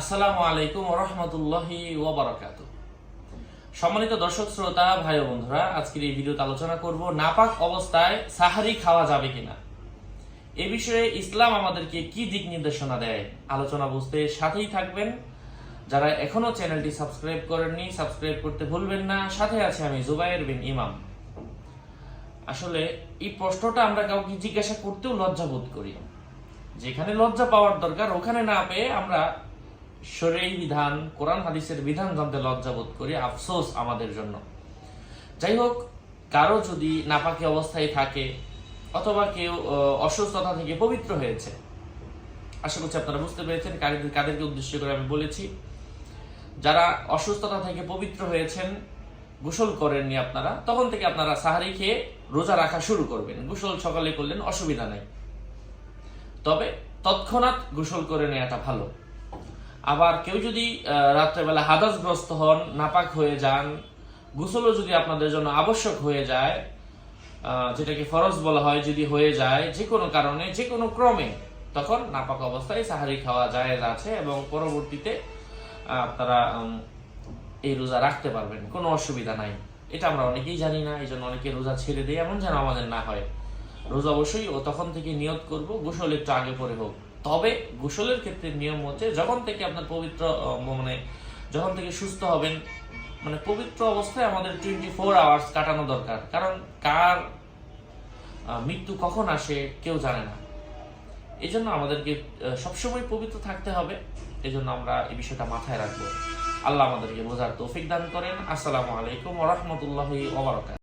আসসালামু আলাইকুম রহমতুল্লাহি ওবরাকাত সম্মানিত দর্শক, শ্রোতা, ভাই বন্ধুরা, আজকের এই ভিডিওতে আলোচনা করব, নাপাক অবস্থায় সাহারি খাওয়া যাবে কিনা? এ বিষয়ে ইসলাম আমাদেরকে কি দিক নির্দেশনা দেয় আলোচনা বুঝতে সাথেই থাকবেন। যারা এখনও চ্যানেলটি সাবস্ক্রাইব করেননি, সাবস্ক্রাইব করতে ভুলবেন না। সাথে আছে আমি জুবাইর বিন ইমাম। আসলে এই প্রশ্নটা আমরা কাউকে জিজ্ঞাসা করতেও লজ্জা বোধ করি। যেখানে লজ্জা পাওয়ার দরকার, ওখানে না পেয়ে আমরা শরীর বিধান, কোরআন, হাদিসের বিধান জানতে লজ্জা বোধ করি, আফসোস আমাদের জন্য। যাই হোক, কারও যদি নাপাকি অবস্থায় থাকে অথবা কেউ অসুস্থতা থেকে পবিত্র হয়েছে, আশা করছি আপনারা বুঝতে পেরেছেন কাদের কাদেরকে উদ্দেশ্য করে আমি বলেছি, যারা অসুস্থতা থেকে পবিত্র হয়েছেন, গোসল করেননি আপনারা, তখন থেকে আপনারা সাহারি খেয়ে রোজা রাখা শুরু করবেন। গোসল সকালে করলেন, অসুবিধা নেই। তবে তৎক্ষণাৎ গোসল করে নেওয়াটা ভালো। আবার কেউ যদি রাত্রেবেলা হাদাসগ্রস্ত হন, নাপাক হয়ে যান, গোসলও যদি আপনাদের জন্য আবশ্যক হয়ে যায় যেটাকে ফরজ বলা হয়, যদি হয়ে যায়, যে কোনো কারণে, যে কোনো ক্রমে, তখন নাপাক অবস্থায় সাহারি খাওয়া যায় আছে এবং পরবর্তীতে আপনারা এই রোজা রাখতে পারবেন, কোনো অসুবিধা নাই। এটা আমরা অনেকেই জানি না, এই জন্য অনেকে রোজা ছেড়ে দেয়, এমন যেন আমাদের না হয়। রোজা অবশ্যই ও তখন থেকে নিয়ত করব, গোসল একটু আগে পরে হোক। তবে গোসলের ক্ষেত্রে নিয়ম হচ্ছে যখন থেকে আপনার পবিত্র মানে যখন থেকে সুস্থ হবেন মানে পবিত্র অবস্থায় আমাদের টোয়েন্টি ফোর আওয়ার্স কাটানো দরকার। কারণ কার মৃত্যু কখন আসে কেউ জানে না। এই জন্য আমাদেরকে সবসময় পবিত্র থাকতে হবে। এই জন্য আমরা এই বিষয়টা মাথায় রাখব। আল্লাহ আমাদেরকে বোঝার তৌফিক দান করেন। আসসালামু আলাইকুম ওরহমতুল্লাহি ওবরাকাত